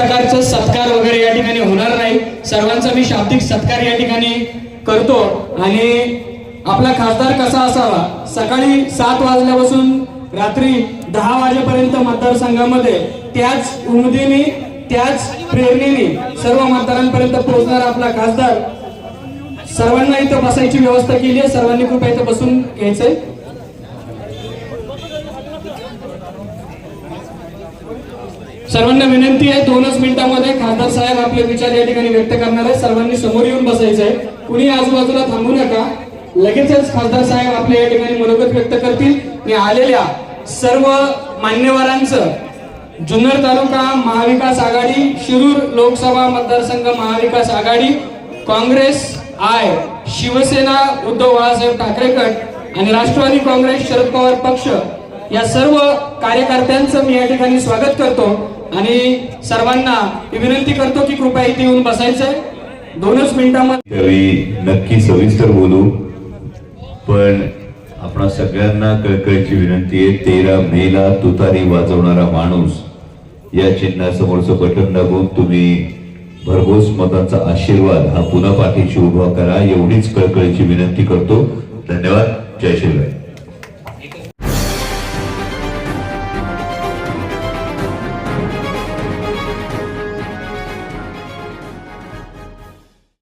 प्रकारचा सत्कार वगैरे या ठिकाणी होणार नाही. सर्वांचा मी शाब्दिक सत्कार या ठिकाणी करतो. आणि आपला खासदार कसा असावा? सकाळी सात वाजल्यापासून रात्री दहा वाजेपर्यंत मतदारसंघामध्ये त्याच उमेदीने त्याच प्रेरणेने सर्व मतदारांपर्यंत पोहोचणारा आपला खासदार सर्वांना इथं बसायची व्यवस्था केली आहे. सर्वांनी कृपया इथं बसून घ्यायचंय. सर्वांना विनंती आहे दोनच मिनिटांमध्ये खासदार साहेब आपले विचार या ठिकाणी व्यक्त करणार आहे सर्वांनी समोर येऊन बसायचं आहे. कुणी आजूबाजूला थांबू नका. लगेचच खासदार साहेब आपल्या या ठिकाणी मनोगत व्यक्त करतील. आणि आलेल्या सर्व मान्यवरांचं जुन्नर तालुका महाविकास आघाडी शिरूर लोकसभा मतदारसंघ महाविकास आघाडी काँग्रेस आय शिवसेना उद्धव बाळासाहेब ठाकरे गट आणि राष्ट्रवादी काँग्रेस शरद पवार पक्ष या सर्व कार्यकर्त्यांचं मी या ठिकाणी स्वागत करतो. आणि सर्वांना विनंती करतो की कृपया इथे येऊन बसायचंय दोनच मिनिटांमध्ये नक्की सविस्तर बोलू. पण आपण सगळ्यांना कळकळीची विनंती आहे तेरा मेला तुतारी वाजवणारा माणूस या चिन्हासमोरचं बटन दाबून तुम्ही भरघोस मतांचा आशीर्वाद हा पुन्हा पाठीशी उभा करा. एवढीच कळकळीची विनंती करतो. धन्यवाद. जय शिवराय.